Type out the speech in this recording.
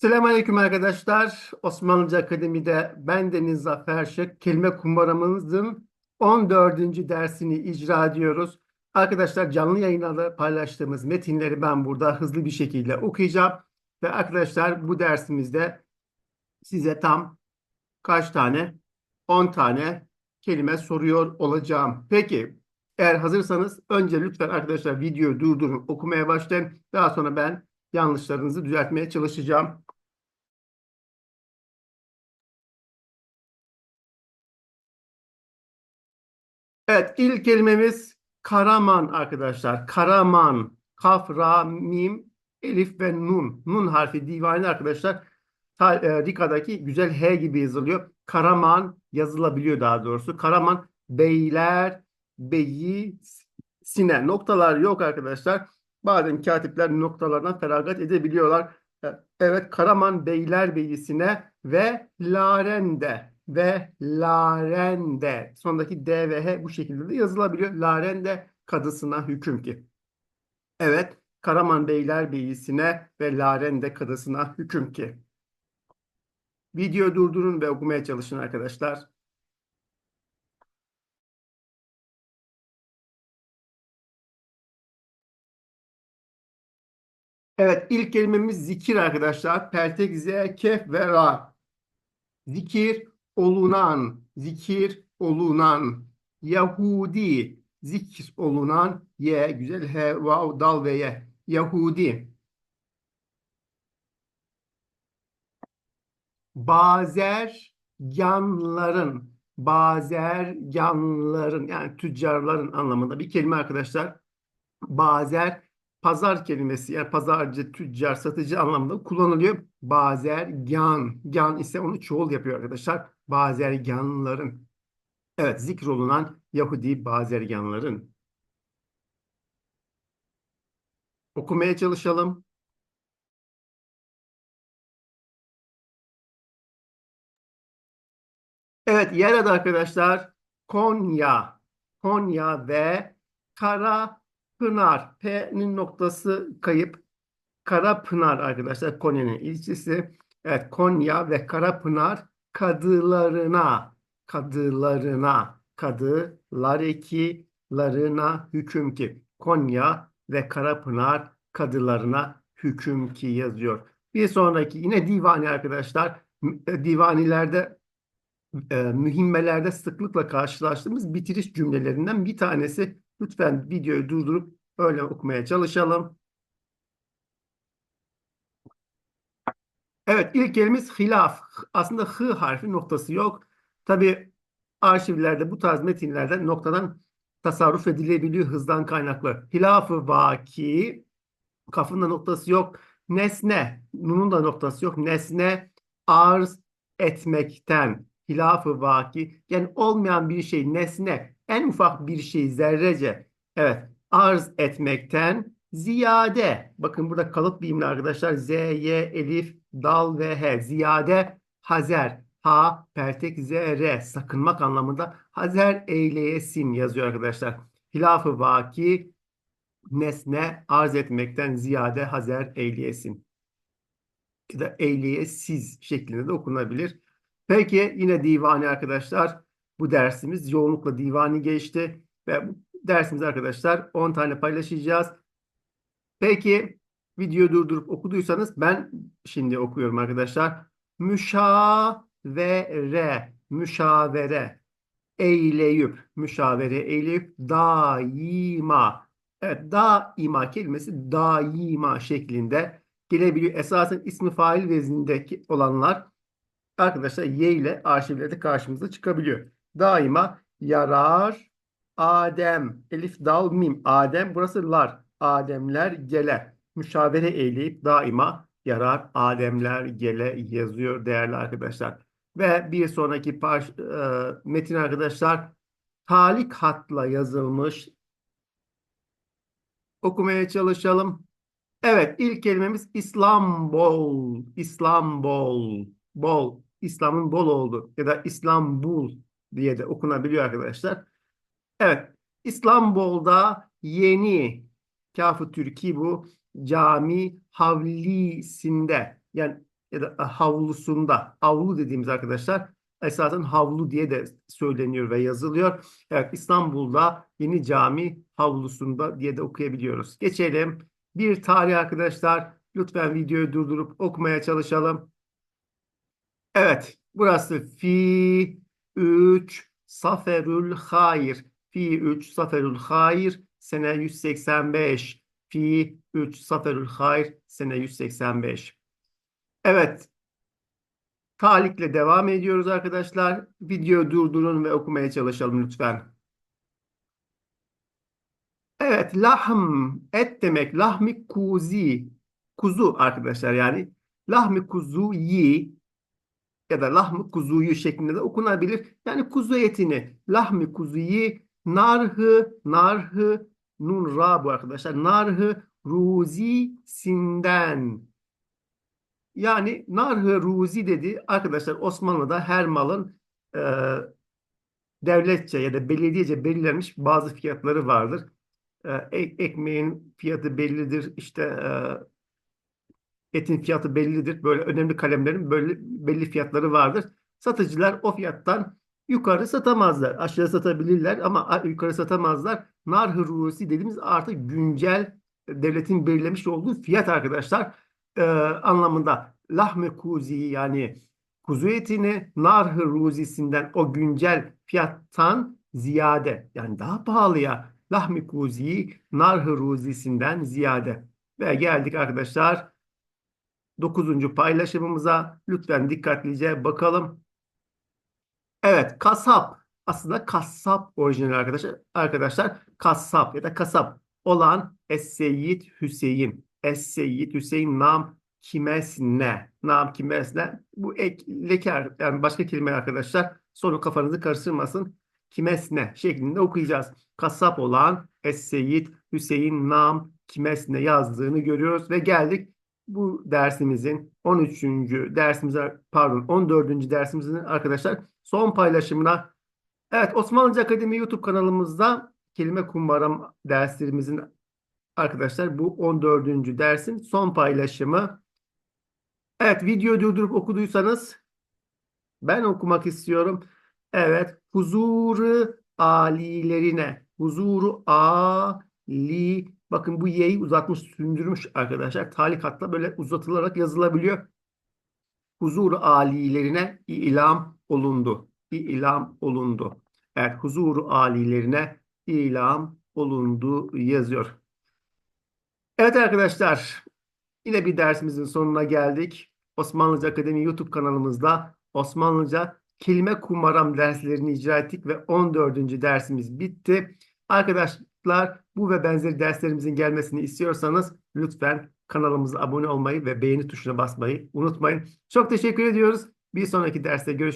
Selamünaleyküm arkadaşlar. Osmanlıca Akademi'de ben Deniz Zafer Şık. Kelime kumbaramızın 14. dersini icra ediyoruz. Arkadaşlar canlı yayınlarda paylaştığımız metinleri ben burada hızlı bir şekilde okuyacağım. Ve arkadaşlar bu dersimizde size tam kaç tane? 10 tane kelime soruyor olacağım. Peki eğer hazırsanız önce lütfen arkadaşlar videoyu durdurun, okumaya başlayın. Daha sonra ben yanlışlarınızı düzeltmeye çalışacağım. Evet, ilk kelimemiz Karaman arkadaşlar. Karaman. Kaf, ra, mim, elif ve nun. Nun harfi divani arkadaşlar. E, Rika'daki güzel H gibi yazılıyor. Karaman yazılabiliyor daha doğrusu. Karaman beyler, beyi, sine. Noktalar yok arkadaşlar. Bazen katipler noktalardan feragat edebiliyorlar. E, Evet, Karaman Beylerbeyi'sine ve Larende ve Larende. Sondaki D ve bu şekilde de yazılabiliyor. Larende kadısına hüküm ki. Evet, Karaman Beylerbeyi'sine ve Larende kadısına hüküm ki. Videoyu durdurun ve okumaya çalışın arkadaşlar. Evet, ilk kelimemiz zikir arkadaşlar. Peltek, Z, kef ve ra. Zikir olunan, zikir olunan. Yahudi, zikir olunan. Y, güzel H, vav, dal ve Y. Yahudi. Bazerganların, bazerganların yani tüccarların anlamında bir kelime arkadaşlar. Bazer pazar kelimesi yani pazarcı, tüccar, satıcı anlamında kullanılıyor. Bazergan, gan ise onu çoğul yapıyor arkadaşlar. Bazerganların. Evet zikrolunan Yahudi bazerganların. Okumaya çalışalım. Evet yer adı arkadaşlar Konya. Konya ve Kara Pınar. P'nin noktası kayıp. Karapınar arkadaşlar Konya'nın ilçesi. Evet Konya ve Karapınar kadılarına kadılarına kadılar larına hüküm ki. Konya ve Karapınar kadılarına hüküm ki yazıyor. Bir sonraki yine divani arkadaşlar. Divanilerde e, mühimmelerde sıklıkla karşılaştığımız bitiriş cümlelerinden bir tanesi. Lütfen videoyu durdurup öyle okumaya çalışalım. Evet ilk kelimemiz hilaf. Aslında hı harfi noktası yok. Tabi arşivlerde bu tarz metinlerde noktadan tasarruf edilebiliyor hızdan kaynaklı. Hilafı vaki kafında noktası yok. Nesne nunun da noktası yok. Nesne arz etmekten hilafı vaki yani olmayan bir şey nesne en ufak bir şey zerrece evet arz etmekten ziyade bakın burada kalıp bilimli arkadaşlar z, y, elif, dal ve h ziyade hazer ha, peltek, z, r sakınmak anlamında hazer eyleyesin yazıyor arkadaşlar. Hilafı vaki nesne arz etmekten ziyade hazer eyleyesin ya da eyleyesiz şeklinde de okunabilir. Peki yine divani arkadaşlar. Bu dersimiz yoğunlukla divani geçti. Ve bu dersimiz arkadaşlar 10 tane paylaşacağız. Peki videoyu durdurup okuduysanız ben şimdi okuyorum arkadaşlar. Müşavere, müşavere, eyleyip, müşavere eyleyip daima. Evet daima kelimesi daima şeklinde gelebiliyor. Esasen ismi fail veznindeki olanlar arkadaşlar y ile arşivlerde karşımıza çıkabiliyor. Daima yarar Adem elif dal mim Adem burası lar Ademler gele müşavere eyleyip daima yarar Ademler gele yazıyor değerli arkadaşlar. Ve bir sonraki parç, e, metin arkadaşlar talik hatla yazılmış. Okumaya çalışalım. Evet ilk kelimemiz İslambol. İslambol. Bol. İslam'ın bol oldu ya da İslambul diye de okunabiliyor arkadaşlar. Evet, İstanbul'da yeni Kafı Türki bu cami havlisinde yani ya da havlusunda. Avlu dediğimiz arkadaşlar esasen havlu diye de söyleniyor ve yazılıyor. Evet İstanbul'da Yeni Cami havlusunda diye de okuyabiliyoruz. Geçelim. Bir tarih arkadaşlar. Lütfen videoyu durdurup okumaya çalışalım. Evet. Burası fi 3 Saferül Hayr. Fi 3 Saferül Hayr sene 185. Fi 3 Saferül Hayr sene 185. Evet. Talikle devam ediyoruz arkadaşlar. Videoyu durdurun ve okumaya çalışalım lütfen. Evet, lahm, et demek. Lahmi kuzi, kuzu arkadaşlar yani. Lahmi kuzu yi ya da lahmi kuzuyu şeklinde de okunabilir. Yani kuzu etini, lahmi kuzuyi, narhı, narhı, nun ra bu arkadaşlar. Narhı ruzisinden. Yani narhı ruzi dedi. Arkadaşlar Osmanlı'da her malın e, devletçe ya da belediyece belirlenmiş bazı fiyatları vardır. E, ek- ekmeğin fiyatı bellidir. İşte e, etin fiyatı bellidir. Böyle önemli kalemlerin böyle belli fiyatları vardır. Satıcılar o fiyattan yukarı satamazlar. Aşağı satabilirler ama yukarı satamazlar. Nar hırusi dediğimiz artık güncel devletin belirlemiş olduğu fiyat arkadaşlar e, anlamında. Lahme kuzi yani kuzu etini nar hıruzisinden o güncel fiyattan ziyade yani daha pahalıya lahmi kuzi nar hıruzisinden ziyade. Ve geldik arkadaşlar Dokuzuncu paylaşımımıza lütfen dikkatlice bakalım. Evet, kasap. Aslında kasap orijinal arkadaşlar. Arkadaşlar kasap ya da kasap olan Es-Seyyid Hüseyin. Es-Seyyid Hüseyin nam kimesne. Nam kimesne. Bu ek, leker yani başka kelime arkadaşlar. Sonu kafanızı karıştırmasın. Kimesne şeklinde okuyacağız. Kasap olan Es-Seyyid Hüseyin nam kimesne yazdığını görüyoruz ve geldik bu dersimizin 13. dersimize pardon 14. dersimizin arkadaşlar son paylaşımına evet Osmanlıca Akademi YouTube kanalımızda kelime kumbaram derslerimizin arkadaşlar bu 14. dersin son paylaşımı. Evet videoyu durdurup okuduysanız ben okumak istiyorum. Evet huzuru alilerine huzuru ali Bakın bu y'yi uzatmış, sündürmüş arkadaşlar. Talikatla böyle uzatılarak yazılabiliyor. Huzur alilerine ilam olundu. İlam olundu. Evet, huzur alilerine ilam olundu yazıyor. Evet arkadaşlar, yine bir dersimizin sonuna geldik. Osmanlıca Akademi YouTube kanalımızda Osmanlıca kelime kumaram derslerini icra ettik ve 14. dersimiz bitti. Arkadaşlar bu ve benzeri derslerimizin gelmesini istiyorsanız lütfen kanalımıza abone olmayı ve beğeni tuşuna basmayı unutmayın. Çok teşekkür ediyoruz. Bir sonraki derste görüşmek